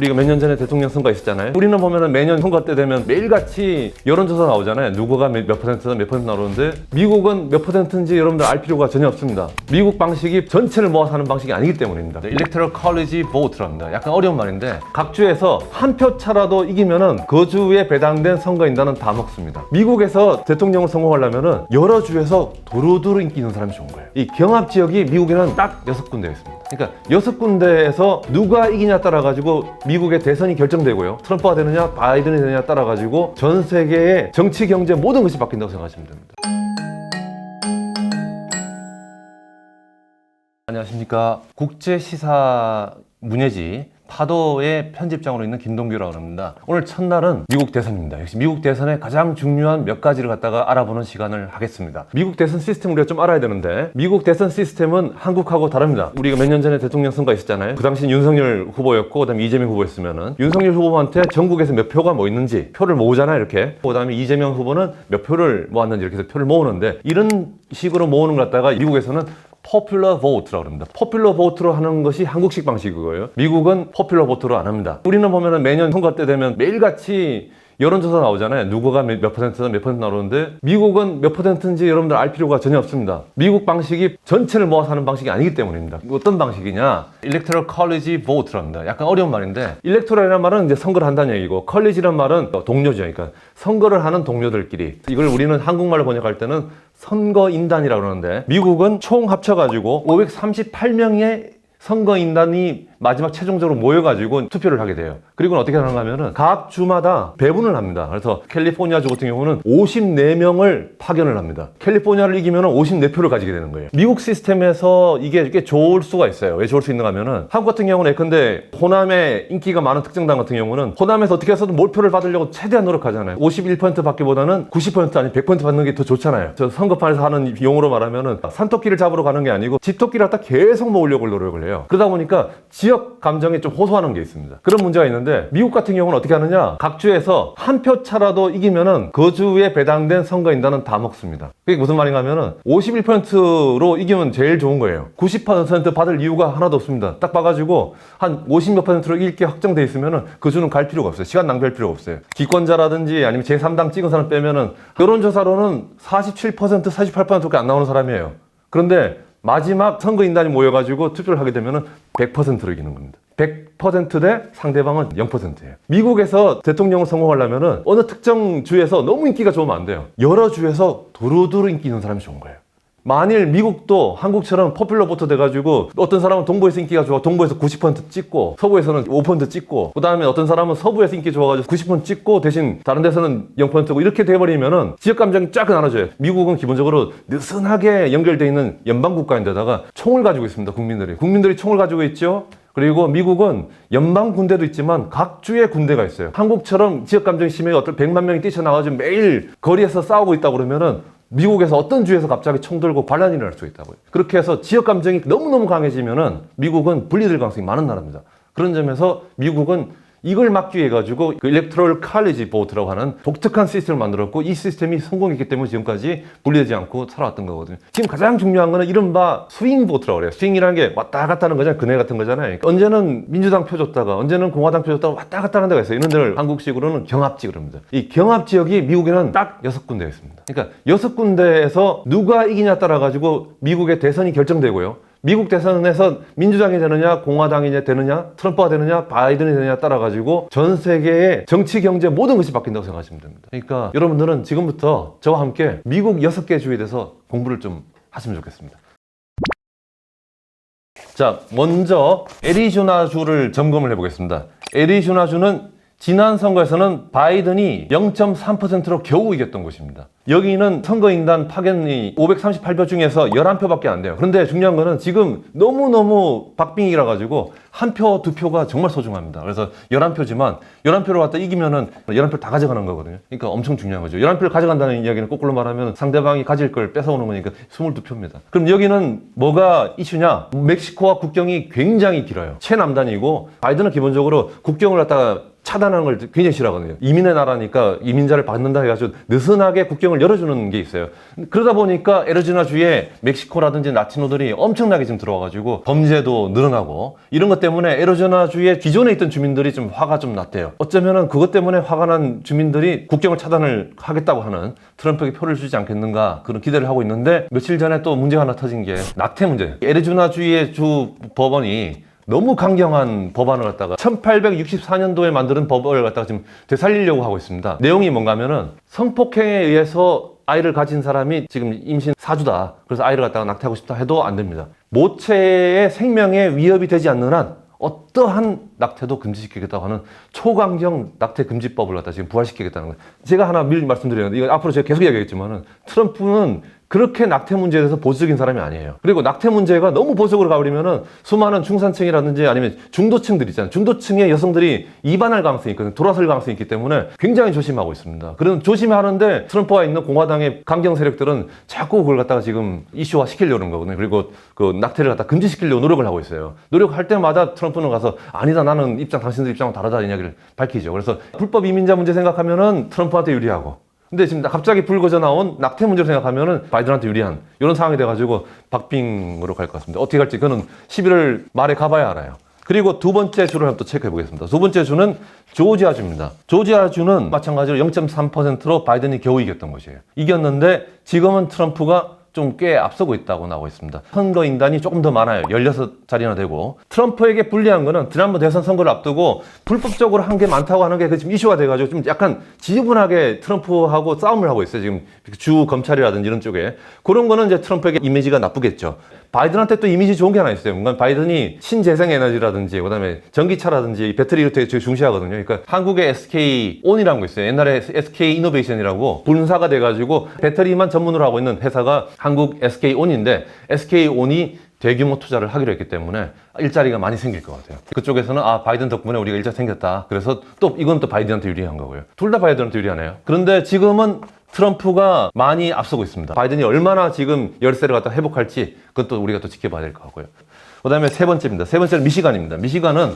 우리가 몇 년 전에 대통령 선거 있었잖아요. 우리는 보면은 매년 선거 때 되면 매일같이 여론조사 나오잖아요. 누구가 몇, 몇 퍼센트다 몇 퍼센트 나오는데 미국은 몇 퍼센트인지 여러분들 알 필요가 전혀 없습니다. 미국 방식이 전체를 모아서 하는 방식이 아니기 때문입니다. Electoral College Vote랍니다. 약간 어려운 말인데 각 주에서 한 표 차라도 이기면은 그 주에 배당된 선거인단은 다 먹습니다. 미국에서 대통령을 성공하려면은 여러 주에서 두루두루 인기 있는 사람이 좋은 거예요. 이 경합 지역이 미국에는 딱 여섯 군데 있습니다. 그러니까 여섯 군데에서 누가 이기냐 따라 가지고 미국의 대선이 결정되고요. 트럼프가 되느냐 바이든이 되느냐 따라 가지고 전 세계의 정치 경제 모든 것이 바뀐다고 생각하시면 됩니다. 안녕하십니까 국제 시사 문예지 파도의 편집장으로 있는 김동규라고 합니다. 오늘 첫날은 미국 대선입니다. 역시 미국 대선의 가장 중요한 몇 가지를 갖다가 알아보는 시간을 하겠습니다. 미국 대선 시스템 우리가 좀 알아야 되는데 미국 대선 시스템은 한국하고 다릅니다. 우리가 몇 년 전에 대통령 선거 있었잖아요. 그 당시 윤석열 후보였고 그다음에 이재명 후보였으면은 윤석열 후보한테 전국에서 몇 표가 뭐 있는지 표를 모으잖아요. 이렇게. 그다음에 이재명 후보는 몇 표를 모았는지 이렇게 해서 표를 모으는데 이런 식으로 모으는 걸 갖다가 미국에서는 popular vote라고 합니다. popular vote로 하는 것이 한국식 방식이고요. 미국은 popular vote로 안 합니다. 우리는 보면은 매년 선거 때 되면 매일같이 여론조사 나오잖아요. 누구가 몇, 몇 퍼센트다 몇 퍼센트 나오는데 미국은 몇 퍼센트인지 여러분들 알 필요가 전혀 없습니다. 미국 방식이 전체를 모아서 하는 방식이 아니기 때문입니다. 어떤 방식이냐? Electoral College Vote랍니다. 약간 어려운 말인데 Electoral이라는 말은 이제 선거를 한다는 얘기고 College라는 말은 동료죠. 그러니까 선거를 하는 동료들끼리 이걸 우리는 한국말로 번역할 때는 선거인단이라고 그러는데 미국은 총 합쳐가지고 538명의 선거인단이 마지막 최종적으로 모여가지고 투표를 하게 돼요. 그리고 어떻게 하는가 하면은 각 주마다 배분을 합니다. 그래서 캘리포니아주 같은 경우는 54명을 파견을 합니다. 캘리포니아를 이기면 54표를 가지게 되는 거예요. 미국 시스템에서 이게 꽤 좋을 수가 있어요. 왜 좋을 수 있는가 하면은 한국 같은 경우는 예컨대 호남에 인기가 많은 특정당 같은 경우는 호남에서 어떻게 해서든 몰표를 받으려고 최대한 노력하잖아요. 51% 받기보다는 90% 아니 100% 받는 게 더 좋잖아요. 저 선거판에서 하는 용어로 말하면은 산토끼를 잡으러 가는 게 아니고 집토끼를 갖다 계속 모으려고 노력을 해요. 그러다 보니까 지역 감정에 좀 호소하는 게 있습니다. 그런 문제가 있는데 미국 같은 경우는 어떻게 하느냐? 각 주에서 한 표 차라도 이기면은 그 주에 배당된 선거인단은 다 먹습니다. 그게 무슨 말인가 하면은 51%로 이기면 제일 좋은 거예요. 90% 받을 이유가 하나도 없습니다. 딱 봐가지고 한 50몇 퍼센트로 이길 게 확정돼 있으면은 그 주는 갈 필요가 없어요. 시간 낭비할 필요가 없어요. 기권자라든지 아니면 제3당 찍은 사람 빼면은 여론조사로는 47% 48%밖에 안 나오는 사람이에요. 그런데 마지막 선거인단이 모여가지고 투표를 하게 되면은 100%로 이기는 겁니다. 100%대 상대방은 0%예요. 미국에서 대통령을 성공하려면은 어느 특정 주에서 너무 인기가 좋으면 안 돼요. 여러 주에서 두루두루 인기 있는 사람이 좋은 거예요. 만일 미국도 한국처럼 포퓰러 보터 돼가지고 어떤 사람은 동부에서 인기가 좋아 동부에서 90% 찍고 서부에서는 5% 찍고 그 다음에 어떤 사람은 서부에서 인기 좋아가지고 90% 찍고 대신 다른 데서는 0%고 이렇게 돼버리면은 지역 감정이 쫙 나눠져요. 미국은 기본적으로 느슨하게 연결돼 있는 연방 국가인데다가 총을 가지고 있습니다 국민들이. 국민들이 총을 가지고 있죠. 그리고 미국은 연방 군대도 있지만 각 주에 군대가 있어요. 한국처럼 지역 감정이 심해 어떤 100만 명이 뛰쳐나가지고 매일 거리에서 싸우고 있다 그러면은 미국에서 어떤 주에서 갑자기 총 들고 반란이 일어날 수 있다고요. 그렇게 해서 지역 감정이 너무너무 강해지면은 미국은 분리될 가능성이 많은 나라입니다. 그런 점에서 미국은 이걸 막기 위해 가지고 그 일렉트럴 칼리지 보트라고 하는 독특한 시스템을 만들었고 이 시스템이 성공했기 때문에 지금까지 분리되지 않고 살아왔던 거거든요. 지금 가장 중요한 거는 이른바 스윙 보트라고 그래요. 스윙이라는 게 왔다 갔다 하는 거잖아요. 그네 같은 거잖아요. 언제는 민주당 표 줬다가 언제는 공화당 표 줬다가 왔다 갔다 하는 데가 있어요. 이런 데를 한국식으로는 경합지 그럽니다. 이 경합 지역이 미국에는 딱 여섯 군데가 있습니다. 그러니까 여섯 군데에서 누가 이기냐 따라 가지고 미국의 대선이 결정되고요. 미국 대선에서 민주당이 되느냐 공화당이 되느냐 트럼프가 되느냐 바이든이 되느냐 따라 가지고 전 세계의 정치 경제 모든 것이 바뀐다고 생각하시면 됩니다. 그러니까 여러분들은 지금부터 저와 함께 미국 여섯 개 주에 대해서 공부를 좀 하시면 좋겠습니다. 자, 먼저 애리조나주를 점검을 해보겠습니다. 애리조나주는 지난 선거에서는 바이든이 0.3%로 겨우 이겼던 곳입니다. 여기는 선거인단 파견이 538표 중에서 11표밖에 안 돼요. 그런데 중요한 거는 지금 너무너무 박빙이라 가지고 한 표, 두 표가 정말 소중합니다. 그래서 11표지만 11표를 갖다 이기면은 11표를 다 가져가는 거거든요. 그러니까 엄청 중요한 거죠. 11표를 가져간다는 이야기는 거꾸로 말하면 상대방이 가질 걸 뺏어오는 거니까 22표입니다. 그럼 여기는 뭐가 이슈냐? 멕시코와 국경이 굉장히 길어요. 최남단이고 바이든은 기본적으로 국경을 갖다가 차단하는 걸 굉장히 싫어하거든요. 이민의 나라니까 이민자를 받는다 해가지고 느슨하게 국경을 열어주는 게 있어요. 그러다 보니까 에르지나 주에 멕시코라든지 라티노들이 엄청나게 지금 들어와가지고 범죄도 늘어나고 이런 것 때문에 에르지나 주에 기존에 있던 주민들이 좀 화가 좀 났대요. 어쩌면은 그것 때문에 화가 난 주민들이 국경을 차단을 하겠다고 하는 트럼프에게 표를 주지 않겠는가 그런 기대를 하고 있는데 며칠 전에 또 문제가 하나 터진 게 낙태 문제. 에르지나 주의 주 법원이 너무 강경한 법안을 갖다가 1864년도에 만드는 법을 갖다가 지금 되살리려고 하고 있습니다. 내용이 뭔가 하면은 성폭행에 의해서 아이를 가진 사람이 지금 임신 사주다. 그래서 아이를 갖다가 낙태하고 싶다 해도 안 됩니다. 모체의 생명에 위협이 되지 않는 한 어떠한 낙태도 금지시키겠다고 하는 초강경 낙태 금지법을 갖다 지금 부활시키겠다는 거예요. 제가 하나 미리 말씀드리는데 이거 앞으로 제가 계속 이야기하겠지만은 트럼프는 그렇게 낙태 문제에 대해서 보수적인 사람이 아니에요. 그리고 낙태 문제가 너무 보수적으로 가버리면은 수많은 중산층이라든지 아니면 중도층들 있잖아요. 중도층의 여성들이 이반할 가능성이 있거든요. 돌아설 가능성이 있기 때문에 굉장히 조심하고 있습니다. 그런 조심하는데 트럼프와 있는 공화당의 강경 세력들은 자꾸 그걸 갖다가 지금 이슈화 시키려는 거거든요. 그리고 그 낙태를 갖다 금지시키려고 노력을 하고 있어요. 노력할 때마다 트럼프는 가서 아니다 나는 입장 당신들 입장은 다르다 이야기를 밝히죠. 그래서 불법 이민자 문제 생각하면은 트럼프한테 유리하고 근데 지금 갑자기 불거져 나온 낙태 문제를 생각하면은 바이든한테 유리한 이런 상황이 돼가지고 박빙으로 갈 것 같습니다. 어떻게 갈지 그는 11월 말에 가봐야 알아요. 그리고 두 번째 주를 한번 또 체크해 보겠습니다. 두 번째 주는 조지아주입니다. 조지아주는 마찬가지로 0.3%로 바이든이 겨우 이겼던 것이에요. 이겼는데 지금은 트럼프가 좀 꽤 앞서고 있다고 나오고 있습니다. 선거 인단이 조금 더 많아요. 16자리나 되고. 트럼프에게 불리한 거는 지난번 대선 선거를 앞두고 불법적으로 한 게 많다고 하는 게그 지금 이슈가 돼가지고 좀 약간 지저분하게 트럼프하고 싸움을 하고 있어요. 지금 주 검찰이라든지 이런 쪽에. 그런 거는 이제 트럼프에게 이미지가 나쁘겠죠. 바이든한테 또 이미지 좋은 게 하나 있어요. 뭔가 바이든이 신재생 에너지라든지 그다음에 전기차라든지 배터리를 되게 중시하거든요. 그러니까 한국의 SK 온이라는 거 있어요. 옛날에 SK 이노베이션이라고 분사가 돼가지고 배터리만 전문으로 하고 있는 회사가 한국 SK 온인데 SK 온이 대규모 투자를 하기로 했기 때문에 일자리가 많이 생길 것 같아요. 그쪽에서는 아 바이든 덕분에 우리가 일자 생겼다. 그래서 또 이건 또 바이든한테 유리한 거고요. 둘 다 바이든한테 유리하네요. 그런데 지금은 트럼프가 많이 앞서고 있습니다. 바이든이 얼마나 지금 열세를 갖다 회복할지 그것도 우리가 또 지켜봐야 될 것 같고요. 그 다음에 세 번째입니다. 세 번째는 미시간입니다. 미시간은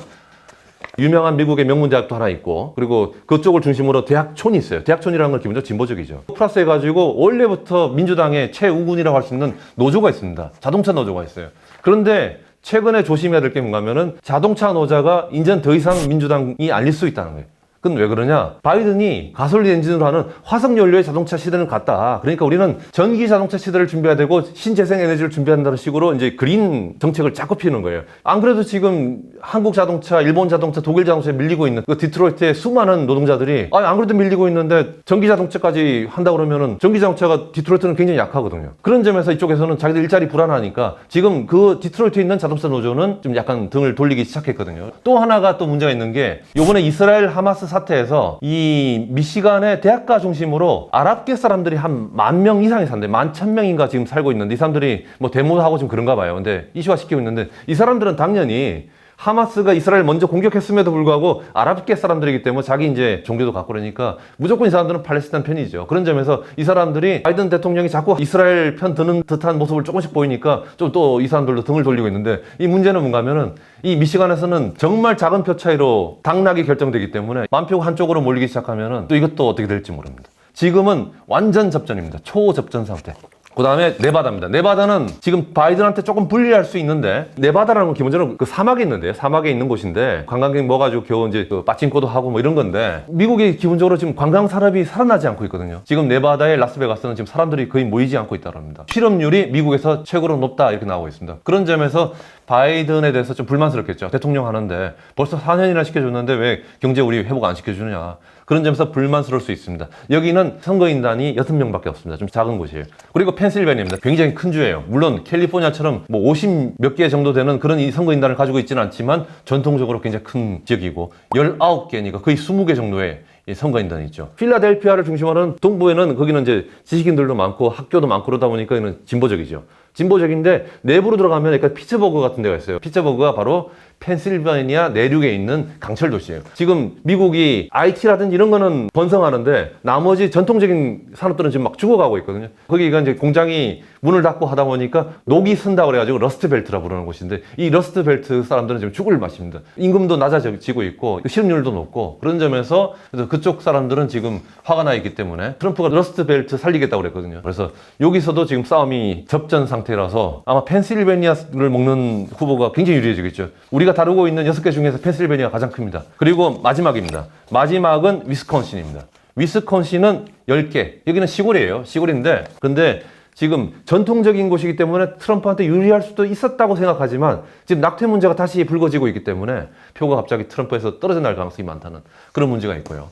유명한 미국의 명문 대학도 하나 있고 그리고 그쪽을 중심으로 대학촌이 있어요. 대학촌이라는 건 기본적으로 진보적이죠. 플러스 해가지고 원래부터 민주당의 최우군이라고 할 수 있는 노조가 있습니다. 자동차 노조가 있어요. 그런데 최근에 조심해야 될 게 뭔가 하면은 자동차 노조가 이젠 더 이상 민주당이 아닐 수 있다는 거예요. 그건 왜 그러냐? 바이든이 가솔린 엔진으로 하는 화석 연료의 자동차 시대는 갔다. 그러니까 우리는 전기 자동차 시대를 준비해야 되고 신재생 에너지를 준비한다는 식으로 이제 그린 정책을 자꾸 피우는 거예요. 안 그래도 지금 한국 자동차, 일본 자동차, 독일 자동차에 밀리고 있는 그 디트로이트의 수많은 노동자들이 아니 안 그래도 밀리고 있는데 전기 자동차까지 한다 그러면은 전기 자동차가 디트로이트는 굉장히 약하거든요. 그런 점에서 이쪽에서는 자기들 일자리 불안하니까 지금 그 디트로이트에 있는 자동차 노조는 좀 약간 등을 돌리기 시작했거든요. 또 하나가 또 문제가 있는 게 요번에 이스라엘 하마스 사태에서 이 미시간의 대학가 중심으로 아랍계 사람들이 한 만 명 이상이 산대. 만 천 명인가 지금 살고 있는데 이 사람들이 뭐 데모하고 좀 그런가 봐요. 근데 이슈화 시키고 있는데 이 사람들은 당연히 하마스가 이스라엘 먼저 공격했음에도 불구하고 아랍계 사람들이기 때문에 자기 이제 종교도 갖고 그러니까 무조건 이 사람들은 팔레스타인 편이죠. 그런 점에서 이 사람들이 바이든 대통령이 자꾸 이스라엘 편 드는 듯한 모습을 조금씩 보이니까 좀 또 이 사람들도 등을 돌리고 있는데 이 문제는 뭔가 하면은 이 미시간에서는 정말 작은 표 차이로 당락이 결정되기 때문에 만 표가 한쪽으로 몰리기 시작하면은 또 이것도 어떻게 될지 모릅니다. 지금은 완전 접전입니다. 초접전 상태. 그 다음에 네바다입니다. 네바다는 지금 바이든한테 조금 불리할 수 있는데 네바다라는 건 기본적으로 그 사막에 있는데요. 사막에 있는 곳인데 관광객 모아가지고 겨우 이제 그 빠찡코도 하고 뭐 이런 건데 미국이 기본적으로 지금 관광 산업이 살아나지 않고 있거든요. 지금 네바다의 라스베가스는 지금 사람들이 거의 모이지 않고 있다고 합니다. 실업률이 미국에서 최고로 높다 이렇게 나오고 있습니다. 그런 점에서 바이든에 대해서 좀 불만스럽겠죠. 대통령 하는데 벌써 4년이나 시켜줬는데 왜 경제 우리 회복 안 시켜주느냐. 그런 점에서 불만스러울 수 있습니다. 여기는 선거인단이 6명밖에 없습니다. 좀 작은 곳이에요. 그리고 펜실베니아입니다. 굉장히 큰 주예요. 물론 캘리포니아처럼 뭐 50 몇 개 정도 되는 그런 이 선거인단을 가지고 있지는 않지만 전통적으로 굉장히 큰 지역이고 19개니까 거의 20개 정도의 이 선거인단이 있죠. 필라델피아를 중심으로 하는 동부에는 거기는 이제 지식인들도 많고 학교도 많고 그러다 보니까 이는 진보적이죠. 진보적인데 내부로 들어가면 약간 피츠버그 같은 데가 있어요. 피츠버그가 바로 펜실베니아 내륙에 있는 강철 도시예요. 지금 미국이 IT라든지 이런 거는 번성하는데 나머지 전통적인 산업들은 지금 막 죽어가고 있거든요. 거기가 이제 공장이 문을 닫고 하다 보니까 녹이 쓴다 그래가지고 러스트 벨트라 부르는 곳인데 이 러스트 벨트 사람들은 지금 죽을 맛입니다. 임금도 낮아지고 있고 실업률도 높고 그런 점에서 그래서 그쪽 사람들은 지금 화가 나 있기 때문에 트럼프가 러스트 벨트 살리겠다고 그랬거든요. 그래서 여기서도 지금 싸움이 접전 상태라서 아마 펜실베니아를 먹는 후보가 굉장히 유리해지겠죠. 우리 가 다루고 있는 여섯 개 중에서 펜실베니아가 가장 큽니다. 그리고 마지막입니다. 마지막은 위스콘신입니다. 위스콘신은 10개. 여기는 시골이에요. 시골인데 근데 지금 전통적인 곳이기 때문에 트럼프한테 유리할 수도 있었다고 생각하지만 지금 낙태 문제가 다시 불거지고 있기 때문에 표가 갑자기 트럼프에서 떨어져 날 가능성이 많다는 그런 문제가 있고요.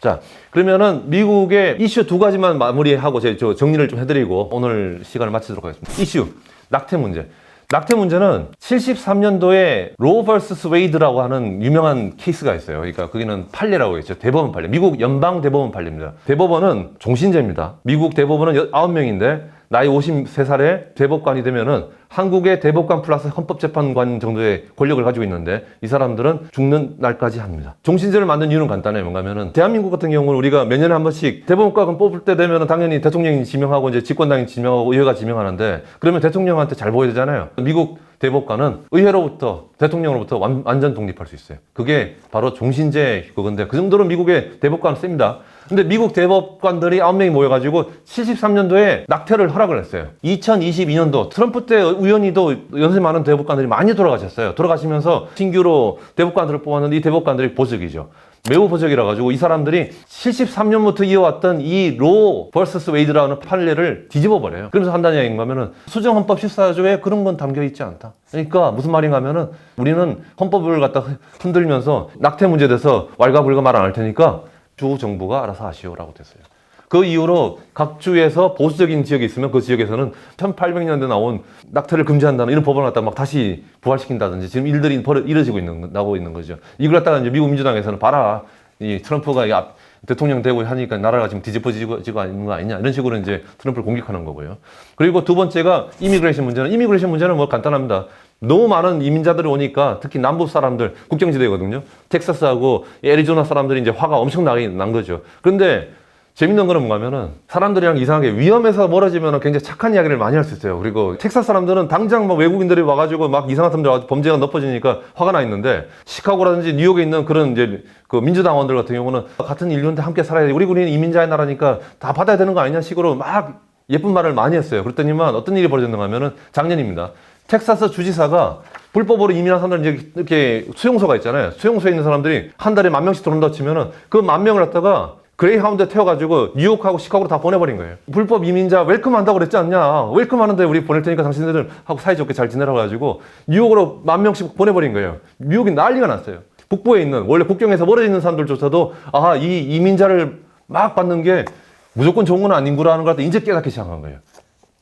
자, 그러면은 미국의 이슈 두 가지만 마무리하고 제저 정리를 좀 해드리고 오늘 시간을 마치도록 하겠습니다. 이슈 낙태 문제. 낙태 문제는 73년도에 로 vs 웨이드라고 하는 유명한 케이스가 있어요. 그러니까 거기는 판례라고 했죠. 대법원 판례. 미국 연방 대법원 판례입니다. 대법원은 종신제입니다. 미국 대법원은 9명인데 나이 53살에 대법관이 되면은 한국의 대법관 플러스 헌법재판관 정도의 권력을 가지고 있는데 이 사람들은 죽는 날까지 합니다. 종신제를 만든 이유는 간단해요. 뭔가면은 대한민국 같은 경우는 우리가 몇 년에 한 번씩 대법관 뽑을 때 되면은 당연히 대통령이 지명하고 이제 집권당이 지명하고 의회가 지명하는데 그러면 대통령한테 잘 보여야 되잖아요. 미국 대법관은 의회로부터 대통령으로부터 완, 완전 독립할 수 있어요. 그게 바로 종신제 그건데 그 정도로 미국의 대법관은 셉니다. 근데 미국 대법관들이 9명이 모여가지고 73년도에 낙태를 허락을 했어요. 2022년도 트럼프 때 의원이도 연세 많은 대법관들이 많이 돌아가셨어요. 돌아가시면서 신규로 대법관들을 뽑았는데 이 대법관들이 보석이죠. 매우 보적이라 가지고 이 사람들이 73년부터 이어왔던 이 로 vs 웨이드라는 판례를 뒤집어 버려요. 그러면서 한다는 얘기인가 하면은 수정 헌법 14조에 그런 건 담겨 있지 않다. 그러니까 무슨 말인가 하면은 우리는 헌법을 갖다 흔들면서 낙태 문제에 대해서 왈가불가 말 안 할 테니까 주 정부가 알아서 하시오라고 됐어요. 그 이후로 각 주에서 보수적인 지역이 있으면 그 지역에서는 1800년대 나온 낙태를 금지한다는 이런 법을 갖다 막 다시 부활시킨다든지 지금 일들이 벌어 이뤄지고 있는 나고 있는 거죠. 이걸 갖다가 이제 미국 민주당에서는 봐라 이 트럼프가 이 앞- 대통령 되고 하니까 나라가 지금 뒤집어지고 지고 있는 거 아니냐 이런 식으로 이제 트럼프를 공격하는 거고요. 그리고 두 번째가 이미그레이션 문제는 이미그레이션 문제는 뭐 간단합니다. 너무 많은 이민자들이 오니까 특히 남부 사람들 국경지대거든요. 텍사스하고 애리조나 사람들이 이제 화가 엄청나게 난 거죠. 그런데 재밌는 거는 뭔가면은 사람들이랑 이상하게 위험해서 멀어지면 굉장히 착한 이야기를 많이 할 수 있어요. 그리고 텍사스 사람들은 당장 막 외국인들이 와가지고 막 이상한 사람들 와서 범죄가 높아지니까 화가 나 있는데 시카고라든지 뉴욕에 있는 그런 이제 그 민주당원들 같은 경우는 같은 인류인데 함께 살아야 돼. 우리 우리는 이민자의 나라니까 다 받아야 되는 거 아니냐 식으로 막 예쁜 말을 많이 했어요. 그랬더니만 어떤 일이 벌어졌는가 하면은 작년입니다. 텍사스 주지사가 불법으로 이민한 사람들 이제 이렇게 수용소가 있잖아요. 수용소에 있는 사람들이 한 달에 만 명씩 들어온다 치면은 그 만 명을 갖다가 그레이하운드에 태워가지고 뉴욕하고 시카고로 다 보내버린 거예요. 불법 이민자 웰컴 한다고 그랬지 않냐. 웰컴 하는데 우리 보낼 테니까 당신들 하고 사이좋게 잘 지내라고 해가지고 뉴욕으로 만 명씩 보내버린 거예요. 뉴욕이 난리가 났어요. 북부에 있는 원래 국경에서 멀어져 있는 사람들조차도 아 이 이민자를 막 받는 게 무조건 좋은 건 아닌구라는 걸 이제 깨닫기 시작한 거예요.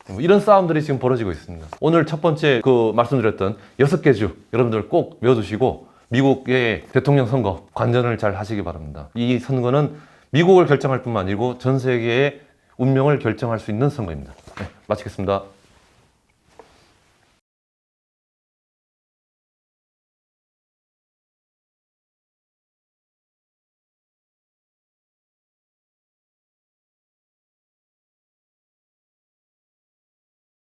뭐 이런 싸움들이 지금 벌어지고 있습니다. 오늘 첫 번째 그 말씀드렸던 여섯 개 주 여러분들 꼭 외워두시고 미국의 대통령 선거 관전을 잘 하시기 바랍니다. 이 선거는 미국을 결정할 뿐만 아니고 전 세계의 운명을 결정할 수 있는 선거입니다. 네, 마치겠습니다.